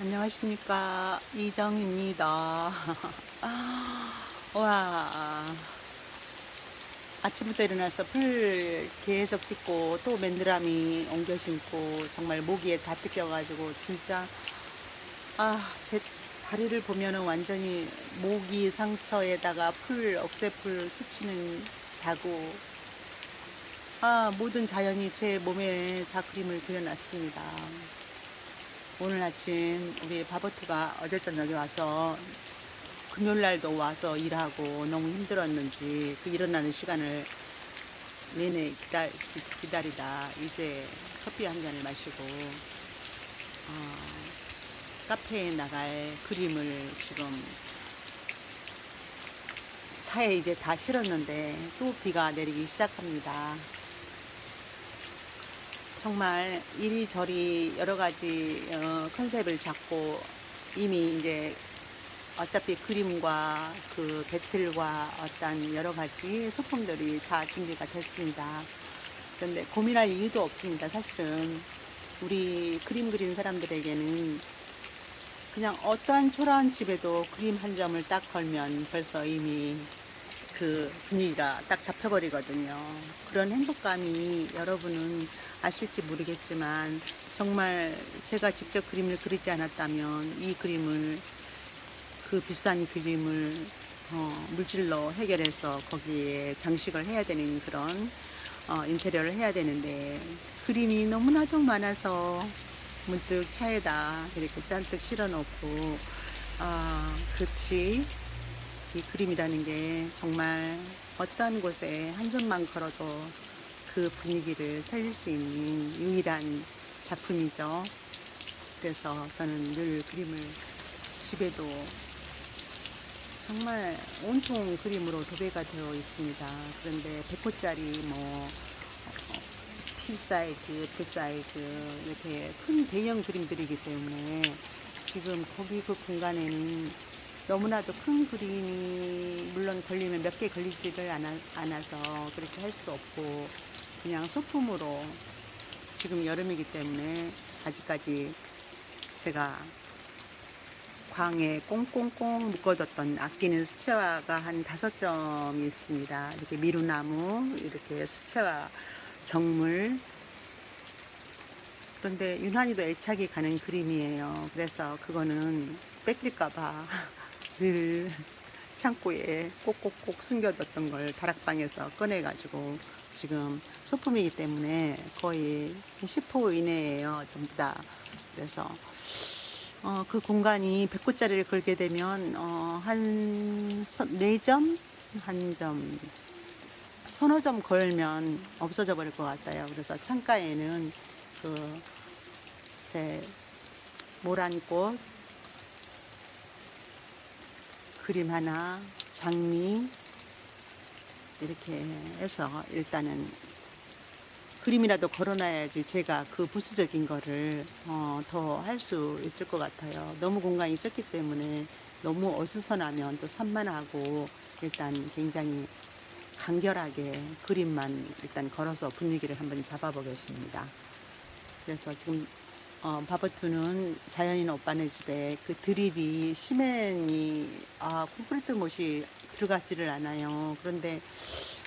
안녕하십니까 이정입니다. 와 아침부터 일어나서 풀 계속 뜯고 또 맨드라미 옮겨 심고 정말 모기에 다 뜯겨가지고 진짜 아제 다리를 보면은 완전히 모기 상처에다가 풀 억새풀 스치는 자국 아 모든 자연이 제 몸에 다 그림을 그려놨습니다. 오늘 아침 우리 바보트가 어제 저녁에 와서 금요일 날도 와서 일하고 너무 힘들었는지 그 일어나는 시간을 내내 기다, 기- 기다리다 이제 커피 한 잔을 마시고 어, 카페에 나갈 그림을 지금 차에 이제 다 실었는데 또 비가 내리기 시작합니다. 정말 이리저리 여러 가지 어, 컨셉을 잡고 이미 이제 어차피 그림과 그 배틀과 어떤 여러 가지 소품들이 다 준비가 됐습니다. 그런데 고민할 이유도 없습니다. 사실은 우리 그림 그린 사람들에게는 그냥 어떠한 초라한 집에도 그림 한 점을 딱 걸면 벌써 이미 그 분위기가 딱 잡혀버리거든요. 그런 행복감이 여러분은 아실지 모르겠지만 정말 제가 직접 그림을 그리지 않았다면 이 그림을 그 비싼 그림을 어, 물질로 해결해서 거기에 장식을 해야 되는 그런 어, 인테리어를 해야 되는데 그림이 너무나도 많아서 문득 차에다 이렇게 잔뜩 실어 놓고 아 그렇지 이 그림이라는 게 정말 어떠한 곳에 한 점만 걸어도 그 분위기를 살릴 수 있는 유일한 작품이죠. 그래서 저는 늘 그림을 집에도 정말 온통 그림으로 도배가 되어 있습니다. 그런데 100호짜리 뭐 어, P 사이즈, F 사이즈 이렇게 큰 대형 그림들이기 때문에 지금 거기 그 공간에는 너무나도 큰 그림이 물론 걸리면 몇 개 걸리지를 않아, 않아서 그렇게 할 수 없고 그냥 소품으로 지금 여름이기 때문에 아직까지 제가 광에 꽁꽁꽁 묶어뒀던 아끼는 수채화가 한 다섯 점이 있습니다. 이렇게 미루나무, 이렇게 수채화, 정물. 그런데 유난히도 애착이 가는 그림이에요. 그래서 그거는 뺏길까봐 늘 창고에 꼭꼭꼭 숨겨뒀던 걸 다락방에서 꺼내가지고 지금 소품이기 때문에 거의 10호 이내예요. 전부 다. 그래서 어, 그 공간이 100호짜리를 걸게 되면 어, 한 4점? 한 점, 서너 점 걸면 없어져 버릴 것 같아요. 그래서 창가에는 그 제 모란꽃 그림 하나, 장미 이렇게 해서 일단은 그림이라도 걸어놔야지 제가 그 부수적인 거를 어, 더 할 수 있을 것 같아요. 너무 공간이 적기 때문에 너무 어수선하면 또 산만하고 일단 굉장히 간결하게 그림만 일단 걸어서 분위기를 한번 잡아보겠습니다. 그래서 지금 어, 바버투는 자연인 오빠네 집에 그 드릴이 시멘이 아 콘크리트 못이 들어가지를 않아요. 그런데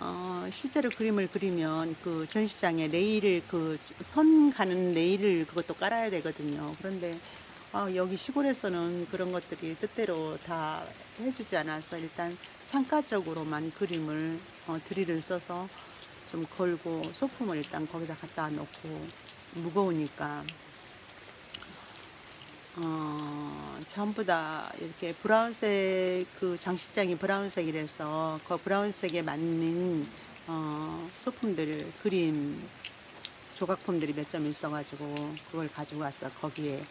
어, 실제로 그림을 그리면 그 전시장에 레일을 그 선 가는 레일을 그것도 깔아야 되거든요. 그런데 아, 여기 시골에서는 그런 것들이 뜻대로 다 해주지 않아서 일단 창가적으로만 그림을 어, 드릴을 써서 좀 걸고 소품을 일단 거기다 갖다 놓고 무거우니까 어, 전부 다 이렇게 브라운색 그 장식장이 브라운색이라서 그 브라운색에 맞는 어, 소품들 그림 조각품들이 몇 점 있어가지고 그걸 가지고 와서 거기에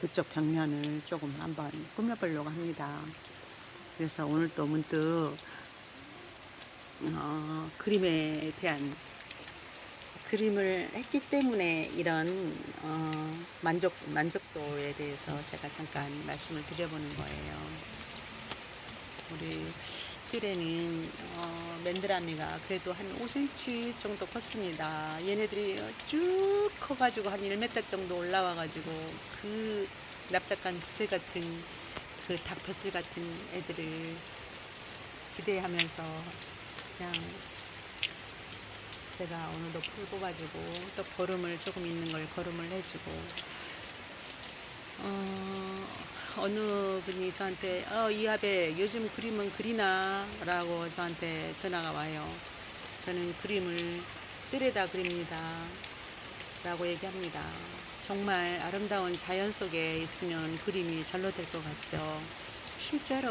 그쪽 벽면을 조금 한번 꾸며보려고 합니다. 그래서 오늘 또 문득 어, 그림에 대한 그림을 했기 때문에 이런 어, 만족 만족도에 대해서 제가 잠깐 말씀을 드려보는 거예요. 우리 뜰에는 어, 맨드라미가 그래도 한 5cm 정도 컸습니다. 얘네들이 쭉 커가지고 한 1m 정도 올라와가지고 그 납작한 부채 같은 그 닭벼슬 같은 애들을 기대하면서 그냥 제가 오늘도 풀 뽑아주고 또 걸음을 조금 있는 걸 걸음을 해주고 어, 어느 분이 저한테 어, 이하배 요즘 그림은 그리나? 라고 저한테 전화가 와요. 저는 그림을 뜰에다 그립니다. 라고 얘기합니다. 정말 아름다운 자연 속에 있으면 그림이 절로 될 것 같죠? 실제로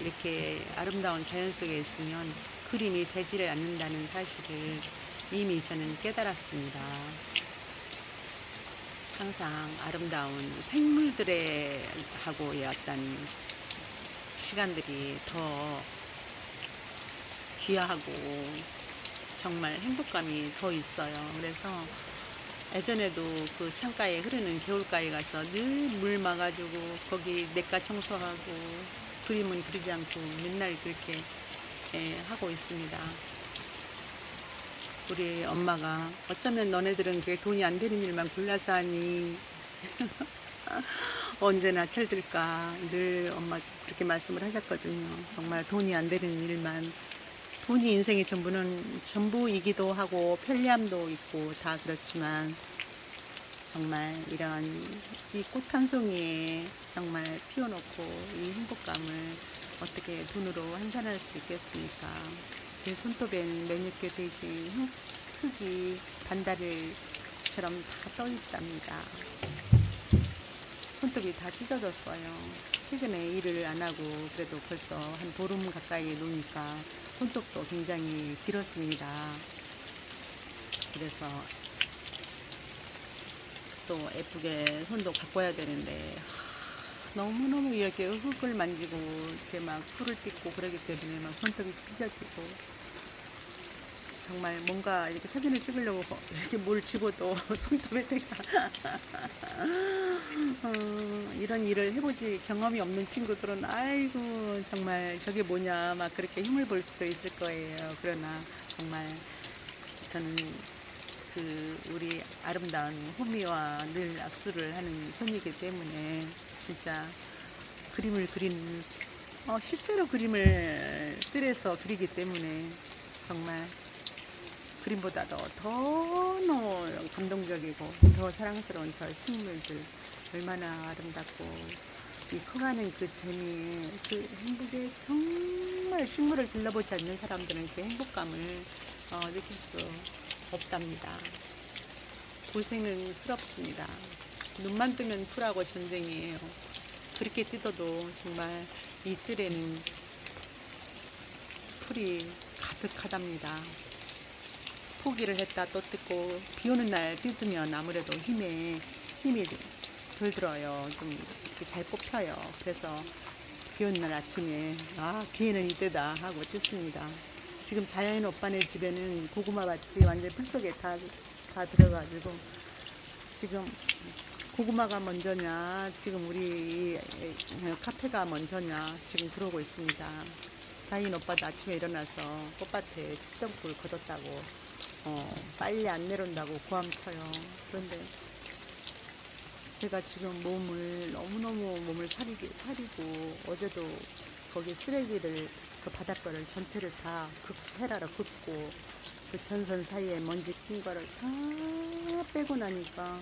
이렇게 아름다운 자연 속에 있으면 그림이 되지를 않는다는 사실을 이미 저는 깨달았습니다. 항상 아름다운 생물들의 하고의 어떤 시간들이 더 귀하고 정말 행복감이 더 있어요. 그래서 예전에도 그 창가에 흐르는 겨울가에 가서 늘 물 막아주고 거기 냇가 청소하고 그림은 그리지 않고 맨날 그렇게 예, 하고 있습니다. 우리 엄마가 어쩌면 너네들은 그게 돈이 안 되는 일만 골라서 하니 언제나 철들까 늘 엄마 그렇게 말씀을 하셨거든요. 정말 돈이 안 되는 일만 돈이 인생의 전부는 전부이기도 하고 편리함도 있고 다 그렇지만 정말 이런 이 꽃 한 송이에 정말 피워놓고 이 행복감을 어떻게 돈으로 환산할 수 있겠습니까? 제 손톱엔 매니큐어 대신 흙- 흙이 반달을처럼 다 떠 있답니다. 손톱이 다 찢어졌어요. 최근에 일을 안 하고 그래도 벌써 한 보름 가까이 노니까 손톱도 굉장히 길었습니다. 그래서 또 예쁘게 손도 바꿔야 되는데 너무너무 이렇게 흙을 만지고 이렇게 막 풀을 뜯고 그러기 때문에 막 손톱이 찢어지고 정말 뭔가 이렇게 사진을 찍으려고 이렇게 뭘 집어도 손톱에 대가 어, 이런 일을 해보지 경험이 없는 친구들은 아이고 정말 저게 뭐냐 막 그렇게 힘을 볼 수도 있을 거예요. 그러나 정말 저는 그 우리 아름다운 호미와 늘 악수를 하는 손이기 때문에 진짜 그림을 그리는 어, 실제로 그림을 뜰에서 그리기 때문에 정말 그림보다도 더 감동적이고 더 사랑스러운 저 식물들 얼마나 아름답고 이 커가는 그 재미에 그 행복에 정말 식물을 둘러보지 않는 사람들은 그 행복감을 어, 느낄 수 없답니다. 고생은 스럽습니다. 눈만 뜨면 풀하고 전쟁이에요. 그렇게 뜯어도 정말 이 뜰에는 풀이 가득하답니다. 포기를 했다 또 뜯고 비 오는 날 뜯으면 아무래도 힘에 힘이 덜 들어요. 좀 이렇게 잘 뽑혀요. 그래서 비 오는 날 아침에 아 기회는 이때다 하고 뜯습니다. 지금 자연 오빠네 집에는 고구마 밭이 완전 풀 속에 다, 다 들어가지고 지금 고구마가 먼저냐 지금 우리 이 카페가 먼저냐 지금 그러고 있습니다. 다인 오빠도 아침에 일어나서 꽃밭에 식전풀 걷었다고 어, 빨리 안 내려온다고 고함 쳐요. 그런데 제가 지금 몸을 너무너무 몸을 사리기, 사리고 어제도 거기 쓰레기를 그 바닷가를 전체를 다 급, 헤라로 긋고 그 전선 사이에 먼지 낀 거를 다 빼고 나니까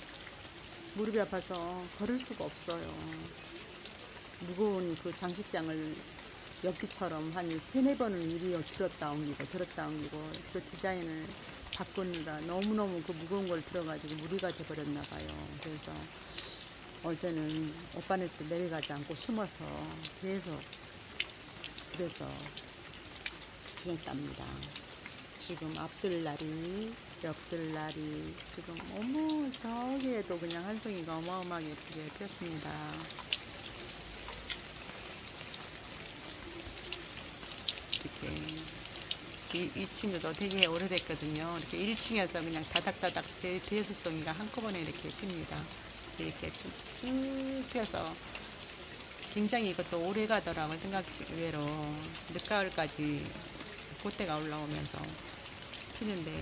무릎이 아파서 걸을 수가 없어요. 무거운 그 장식장을 엽기처럼 한 세네 번은 이리 들었다 옮기고 들었다 옮기고 그 디자인을 바꾸느라 너무너무 그 무거운 걸 들어가지고 무리가 돼버렸나 봐요. 그래서 어제는 오빠네 때 내려가지 않고 숨어서 계속 집에서 지냈답니다. 지금 앞들 날이 옆들 날이 지금 어머 저기에도 그냥 한 송이가 어마어마하게 예쁘게 폈습니다. 이렇게 이, 이 친구도 되게 오래됐거든요. 이렇게 1층에서 그냥 다닥다닥 대, 대수송이가 한꺼번에 이렇게 핍니다. 이렇게 쭉 펴서 굉장히 이것도 오래 가더라고 생각 외로 늦가을까지 꽃대가 올라오면서 피는데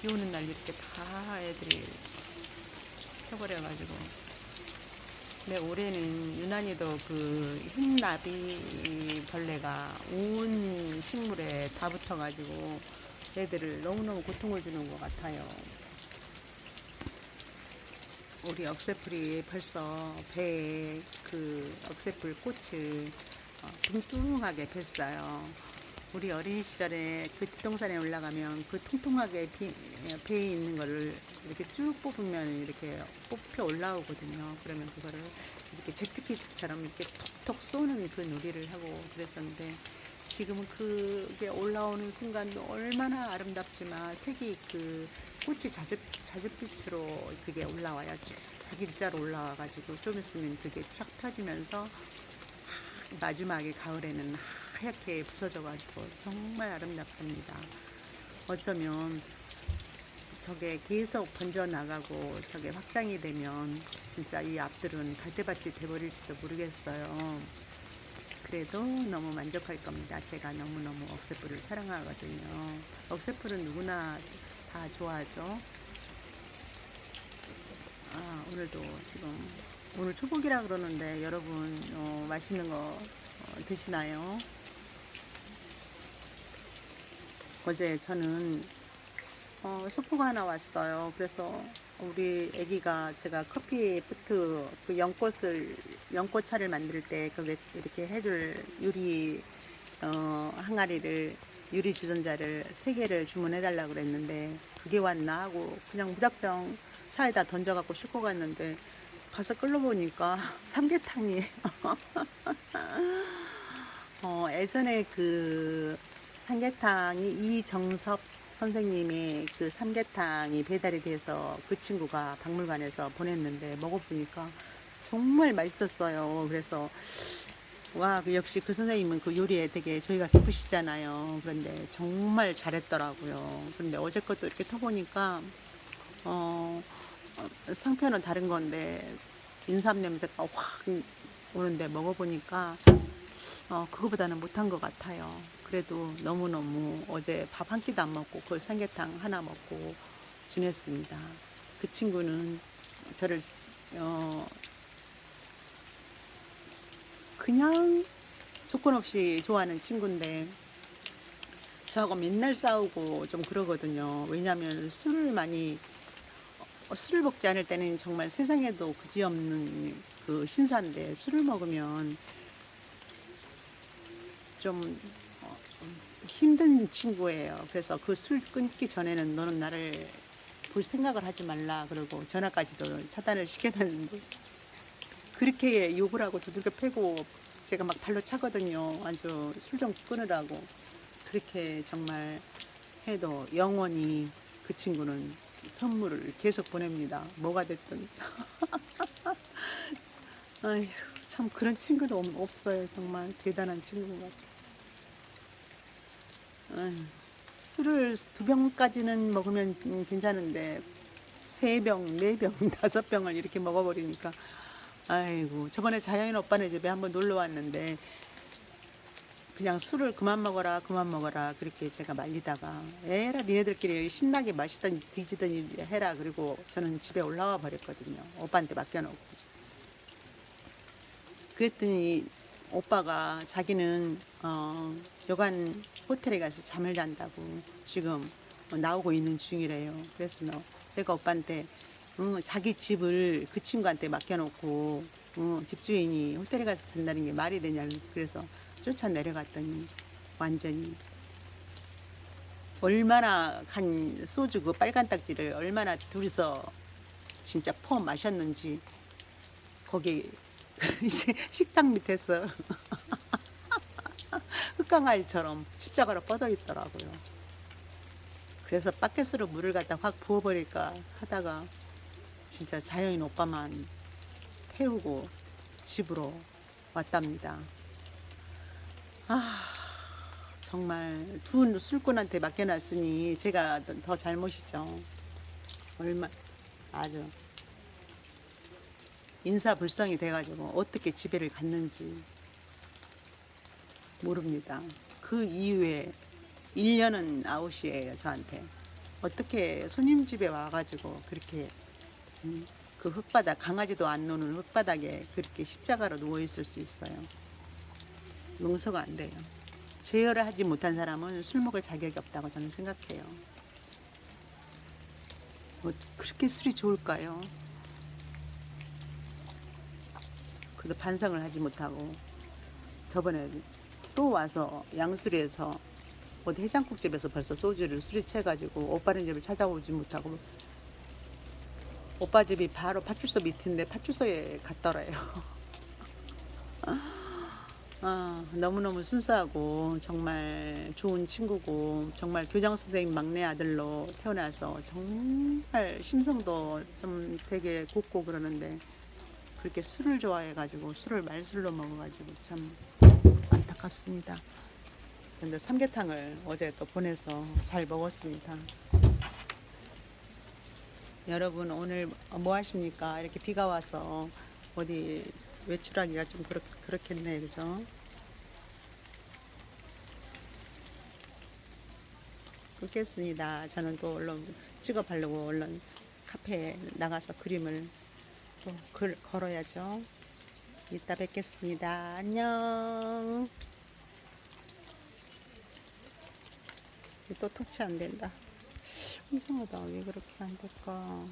비 오는 날 이렇게 다 애들이 펴버려가지고 근데 올해는 유난히도 그 흰나비 벌레가 온 식물에 다 붙어가지고 애들을 너무너무 고통을 주는 것 같아요. 우리 억새풀이 벌써 배에 그 억새풀 꽃을 어, 뚱뚱하게 폈어요. 우리 어린 시절에 그 뒷동산에 올라가면 그 통통하게 비, 배에 있는 거를 이렇게 쭉 뽑으면 이렇게 뽑혀 올라오거든요. 그러면 그거를 이렇게 제트기처럼 이렇게 톡톡 쏘는 그 놀이를 하고 그랬었는데 지금은 그게 올라오는 순간도 얼마나 아름답지만 색이 그 꽃이 자주 자주빛으로 그게 올라와요. 자길자로 올라와가지고 좀 있으면 그게 쫙 펴지면서 마지막에 가을에는 하얗게 부서져가지고 정말 아름답답니다. 어쩌면 저게 계속 번져 나가고 저게 확장이 되면 진짜 이 앞들은 갈대밭이 돼버릴지도 모르겠어요. 그래도 너무 만족할 겁니다. 제가 너무너무 억새풀을 사랑하거든요. 억새풀은 누구나 다 좋아하죠. 아, 오늘도 지금 오늘 초복이라 그러는데 여러분 어, 맛있는 거 어, 드시나요? 어제 저는 어, 소포가 하나 왔어요. 그래서 우리 아기가 제가 커피 pu트 그 연꽃을 연꽃차를 만들 때 그게 이렇게 해줄 유리 어, 항아리를 유리 주전자를 세 개를 주문해 달라고 그랬는데 그게 왔나 하고 그냥 무작정 차에다 던져 갖고 싣고 갔는데 가서 끌어보니까 삼계탕이에요. 어, 예전에 그 삼계탕이 이정섭 선생님의 그 삼계탕이 배달이 돼서 그 친구가 박물관에서 보냈는데 먹어보니까 정말 맛있었어요. 그래서 와, 그 역시 그 선생님은 그 요리에 되게 저희가 깊으시잖아요. 그런데 정말 잘했더라고요. 근데 어제 것도 이렇게 터보니까 어, 어, 상표는 다른 건데 인삼 냄새가 확 오는데 먹어보니까 어, 그거보다는 못한 것 같아요. 그래도 너무너무 어제 밥 한 끼도 안 먹고 그 삼계탕 하나 먹고 지냈습니다. 그 친구는 저를 어, 그냥 조건 없이 좋아하는 친구인데 저하고 맨날 싸우고 좀 그러거든요. 왜냐하면 술을 많이 어, 술을 먹지 않을 때는 정말 세상에도 그지없는 그 신사인데 술을 먹으면 좀, 어, 좀 힘든 친구예요. 그래서 그 술 끊기 전에는 너는 나를 볼 생각을 하지 말라 그러고 전화까지도 차단을 시켜놨는데 그렇게 욕을 하고 두들겨 패고 제가 막 발로 차거든요. 아주 술 좀 끊으라고 그렇게 정말 해도 영원히 그 친구는 선물을 계속 보냅니다. 뭐가 됐든. 아휴, 참 그런 친구도 없- 없어요. 정말 대단한 친구 같아. 아휴, 술을 두 병까지는 먹으면 음, 괜찮은데 세 병, 네 병, 다섯 병을 이렇게 먹어버리니까 아이고 저번에 자연인 오빠네 집에 한번 놀러 왔는데 그냥 술을 그만 먹어라 그만 먹어라 그렇게 제가 말리다가 에라 니네들끼리 신나게 마시던 뒤지더니 해라 그리고 저는 집에 올라와 버렸거든요 오빠한테 맡겨놓고 그랬더니 오빠가 자기는 어, 여관 호텔에 가서 잠을 잔다고 지금 어, 나오고 있는 중이래요. 그래서 너 제가 오빠한테 어, 자기 집을 그 친구한테 맡겨놓고 어, 집주인이 호텔에 가서 잔다는 게 말이 되냐 그래서 쫓아 내려갔더니 완전히 얼마나 한 소주 그 빨간 딱지를 얼마나 둘이서 진짜 퍼 마셨는지 거기 시- 식당 밑에서 흑강아리처럼 십자가로 뻗어 있더라고요. 그래서 바켓으로 물을 갖다 확 부어버릴까 하다가 진짜 자연인 오빠만 태우고 집으로 왔답니다. 아, 정말 두 술꾼한테 맡겨놨으니 제가 더- 더 잘못이죠. 얼마, 아주 인사불성이 돼가지고 어떻게 지배를 갔는지 모릅니다. 그 이후에 1년은 아웃이에요, 저한테. 어떻게 손님 집에 와가지고 그렇게 음, 그 흙바닥 강아지도 안 노는 흙바닥에 그렇게 십자가로 누워 있을 수 있어요. 용서가 안 돼요. 제어를 하지 못한 사람은 술 먹을 자격이 없다고 저는 생각해요. 뭐 그렇게 술이 좋을까요? 그래도 반성을 하지 못하고 저번에 또 와서 양수리에서 어디 해장국집에서 벌써 소주를 술이 채가지고 오빠네 집을 찾아오지 못하고 오빠 집이 바로 파출소 밑인데 파출소에 갔더래요. 아, 너무너무 순수하고 정말 좋은 친구고 정말 교장 선생님 막내 아들로 태어나서 정말 심성도 좀 되게 곱고 그러는데 그렇게 술을 좋아해가지고 술을 말술로 먹어가지고 참 안타깝습니다. 근데 삼계탕을 어제 또 보내서 잘 먹었습니다. 여러분 오늘 뭐 하십니까? 이렇게 비가 와서 어디 외출하기가 좀 그렇, 그렇겠네 그죠? 끊겠습니다. 저는 또 얼른 찍어바려고 얼른 카페에 나가서 그림을 또 글, 걸어야죠. 이따 뵙겠습니다. 안녕. 또 터치 안 된다. 이상하다. 왜 그렇게 안 될까?